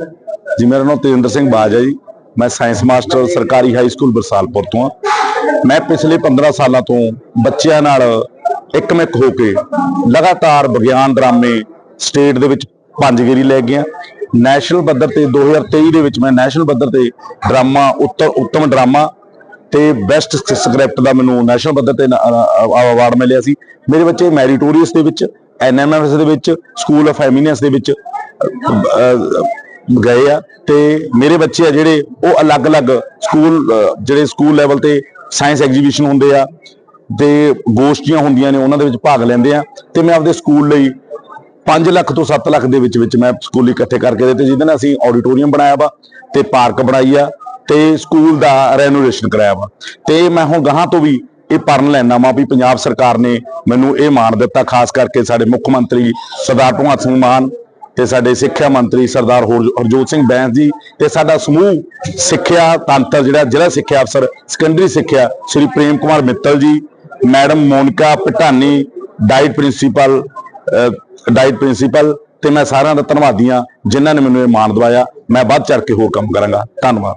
ਜੀ, ਮੇਰਾ ਨਾਮ ਤੇਜਿੰਦਰ ਸਿੰਘ ਬਾਜ ਹੈ ਜੀ। ਮੈਂ ਸਾਇੰਸ ਮਾਸਟਰ ਸਰਕਾਰੀ ਹਾਈ ਸਕੂਲ ਬਰਸਾਲਪੁਰ ਤੋਂ ਹਾਂ। ਮੈਂ ਪਿਛਲੇ 15 ਸਾਲਾਂ ਤੋਂ ਬੱਚਿਆਂ ਨਾਲ ਇੱਕਮਿਕ ਹੋ ਕੇ ਲਗਾਤਾਰ ਵਿਗਿਆਨ ਡਰਾਮੇ ਸਟੇਟ ਦੇ ਵਿੱਚ ਪੰਜ ਗੇਰੀ ਲੈ ਗਿਆ। ਨੈਸ਼ਨਲ ਪੱਧਰ ਤੇ 2023 ਦੇ ਵਿੱਚ ਮੈਂ ਨੈਸ਼ਨਲ ਪੱਧਰ ਤੇ ਡਰਾਮਾ, ਉੱਤਰ, ਉੱਤਮ ਡਰਾਮਾ ਤੇ ਬੈਸਟ ਸਕ੍ਰਿਪਟ ਦਾ ਮੈਨੂੰ ਨੈਸ਼ਨਲ ਪੱਧਰ ਤੇ ਅਵਾਰਡ ਮਿਲਿਆ ਸੀ। ਮੇਰੇ ਬੱਚੇ ਮੈਰੀਟੋਰੀਅਸ ਦੇ ਵਿੱਚ ਐਨਐਮਐਸ ਦੇ ਵਿੱਚ, ਸਕੂਲ ਆਫ ਐਮੀਨੈਂਸ ਦੇ ਵਿੱਚ ਗਏ ਆ ਤੇ ਮੇਰੇ ਬੱਚੇ ਆ ਜਿਹੜੇ, ਉਹ ਅਲੱਗ-ਅਲੱਗ ਸਕੂਲ ਜਿਹੜੇ ਸਕੂਲ ਲੈਵਲ ਤੇ ਸਾਇੰਸ ਐਗਜ਼ੀਬਿਸ਼ਨ ਹੁੰਦੇ ਆ ਤੇ ਗੋਸ਼ਟੀਆਂ ਹੁੰਦੀਆਂ ਨੇ, ਉਹਨਾਂ ਦੇ ਵਿੱਚ ਭਾਗ ਲੈਂਦੇ ਆ ਤੇ ਮੈਂ ਆਪਦੇ ਸਕੂਲ ਲਈ 5 ਲੱਖ ਤੋਂ 7 ਲੱਖ ਦੇ ਵਿੱਚ ਵਿੱਚ ਮੈਂ ਸਕੂਲ ਇਕੱਠੇ ਕਰਕੇ ਦਿੱਤੇ, ਜਿਹਦੇ ਨਾਲ ਅਸੀਂ ਆਡੀਟੋਰੀਅਮ ਬਣਾਇਆ ਵਾ ਤੇ ਪਾਰਕ ਬਣਾਈ ਆ ਤੇ ਸਕੂਲ ਦਾ ਰੈਨੋਵੇਸ਼ਨ ਕਰਾਇਆ ਵਾ। ਤੇ ਮੈਂ ਹੁਣ ਗਾਹਾਂ ਤੋਂ ਵੀ ਇਹ ਪਰਨ ਲੈਣਾ ਵਾ ਵੀ ਪੰਜਾਬ ਸਰਕਾਰ ਨੇ ਮੈਨੂੰ ਇਹ ਮਾਣ ਦਿੱਤਾ, ਖਾਸ ਕਰਕੇ ਸਾਡੇ ਮੁੱਖ ਮੰਤਰੀ ਸਰਦਾਰ ਭਗਵੰਤ ਸਿੰਘ ਮਾਨ ਤੇ ਸਾਡੇ ਸਿੱਖਿਆ ਮੰਤਰੀ ਸਰਦਾਰ ਹੋਰ- ਹਰਜੋਤ ਸਿੰਘ ਬੈਂਸ ਜੀ ਤੇ ਸਾਡਾ ਸਮੂਹ ਸਿੱਖਿਆ ਤੰਤਰ ਜਿਹੜਾ ਜ਼ਿਲ੍ਹਾ ਸਿੱਖਿਆ ਅਫਸਰ ਸੈਕੰਡਰੀ ਸਿੱਖਿਆ, ਸ਼੍ਰੀ Prem Kumar Mittal ji, madam Monika Patani DIET principal DIET principal, ਤੇ ਮੈਂ ਸਾਰਿਆਂ ਦਾ ਧੰਨਵਾਦੀ ਹਾਂ ਜਿਨ੍ਹਾਂ ਨੇ ਮੈਨੂੰ ਇਹ ਮਾਣ ਦਵਾਇਆ। ਮੈਂ ਵੱਧ ਚੜ ਕੇ ਹੋਰ ਕੰਮ ਕਰਾਂਗਾ। ਧੰਨਵਾਦ।